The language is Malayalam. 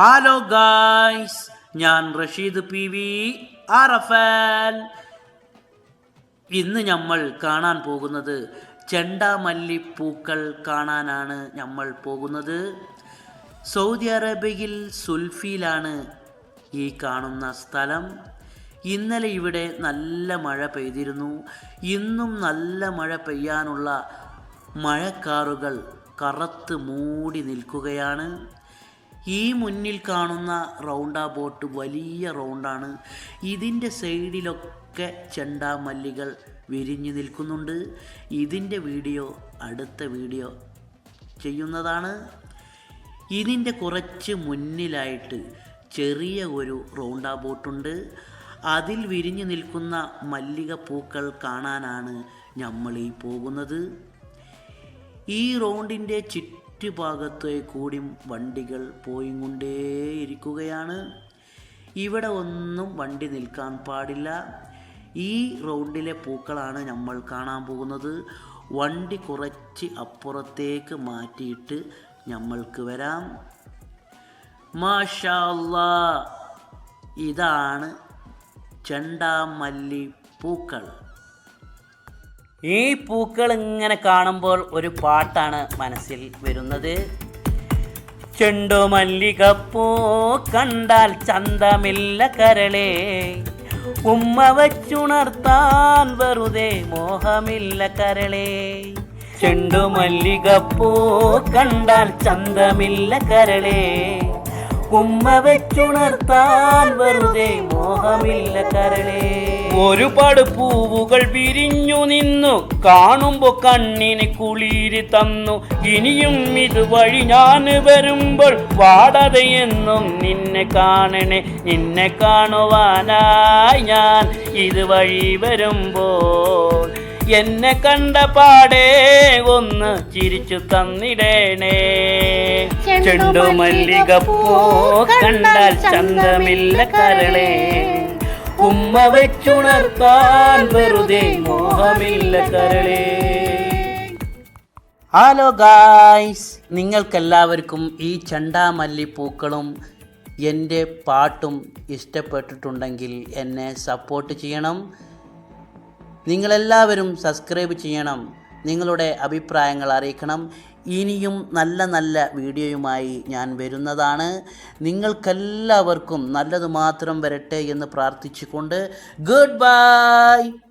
ഹലോ ഗായ്സ് ഞാൻ റഷീദ് പി വി ഇന്ന് നമ്മൾ കാണാൻ പോകുന്നത് ചെണ്ടാമല്ലിപ്പൂക്കൾ കാണാനാണ് നമ്മൾ പോകുന്നത്. സൗദി അറേബ്യയിൽ സുൽഫിയിലാണ് ഈ കാണുന്ന സ്ഥലം. ഇന്നലെ ഇവിടെ നല്ല മഴ പെയ്തിരുന്നു. ഇന്നും നല്ല മഴ പെയ്യാനുള്ള മഴക്കാറുകൾ കറുത്ത് മൂടി നിൽക്കുകയാണ്. ഈ മുന്നിൽ കാണുന്ന റൗണ്ടാ ബോട്ട് വലിയ റൗണ്ടാണ്. ഇതിന്റെ സൈഡിലൊക്കെ ചെണ്ടാമല്ലികൾ വിരിഞ്ഞു നിൽക്കുന്നുണ്ട്. ഇതിന്റെ വീഡിയോ അടുത്ത വീഡിയോ ചെയ്യുന്നതാണ്. ഇതിന്റെ കുറച്ച് മുന്നിലായിട്ട് ചെറിയ ഒരു റൗണ്ടാ ബോട്ടുണ്ട്. അതിൽ വിരിഞ്ഞു നിൽക്കുന്ന മല്ലിക പൂക്കൾ കാണാനാണ് നമ്മൾ ഈ പോകുന്നത്. ഈ റൗണ്ടിന്റെ റോഡിന്റെ ചുറ്റുഭാഗത്തെ കൂടി വണ്ടികൾ പോയിക്കൊണ്ടേയിരിക്കുകയാണ്. ഇവിടെ ഒന്നും വണ്ടി നിൽക്കാൻ പാടില്ല. ഈ റൗണ്ടിലെ പൂക്കളാണ് നമ്മൾ കാണാൻ പോകുന്നത്. വണ്ടി കുറച്ച് അപ്പുറത്തേക്ക് മാറ്റിയിട്ട് നമ്മൾക്ക് വരാം. മാഷാ അല്ലാ ഇതാണ് ചെണ്ടാമല്ലി പൂക്കൾ. ഈ പൂക്കൾ ഇങ്ങനെ കാണുമ്പോൾ ഒരു പാട്ടാണ് മനസ്സിൽ വരുന്നത്. ചെണ്ടുമല്ലികപ്പൂ കണ്ടാൽ ചന്തമില്ല കരളേ. ഉമ്മ വച്ചുണർത്താൻ വെറുതെ മോഹമില്ല കരളേ. ചെണ്ടുമല്ലികപ്പൂ കണ്ടാൽ ചന്തമില്ല കരളേ. ഉമ്മ വെച്ചുണർത്താൻ വെറുതെ മോഹമില്ല കരളേ. ഒരുപാട് പൂവുകൾ വിരിഞ്ഞു നിന്നു. കാണുമ്പോ കണ്ണിന് കുളിര് തന്നു. ഇനിയും ഇതുവഴി ഞാൻ വരുമ്പോൾ വാടതയെന്നും നിന്നെ കാണണേ. നിന്നെ കാണുവാനായി ഞാൻ ഇതുവഴി വരുമ്പോൾ എന്നെ കണ്ട പാടേ ഒന്ന് ചിരിച്ചു തന്നിടേണേ. ചെണ്ടുമല്ലികപ്പൂ കണ്ടാൽ ചന്തമില്ല കരളേ. ഉമ്മ വെച്ചുണർത്താൻ വെറുതെ മോഹമില്ല കരളേ. ഹലോ ഗായ്സ് നിങ്ങൾക്കെല്ലാവർക്കും ഈ ചണ്ടാമല്ലിപ്പൂക്കളും എന്റെ പാട്ടും ഇഷ്ടപ്പെട്ടിട്ടുണ്ടെങ്കിൽ എന്നെ സപ്പോർട്ട് ചെയ്യണം. നിങ്ങളെല്ലാവരും സബ്സ്ക്രൈബ് ചെയ്യണം. നിങ്ങളുടെ അഭിപ്രായങ്ങൾ അറിയിക്കണം. ഇനിയും നല്ല നല്ല വീഡിയോയുമായി ഞാൻ വരുന്നതാണ്. നിങ്ങൾക്കെല്ലാവർക്കും നല്ലത് മാത്രം വരട്ടെ എന്ന് പ്രാർത്ഥിച്ചുകൊണ്ട് ഗുഡ് ബൈ!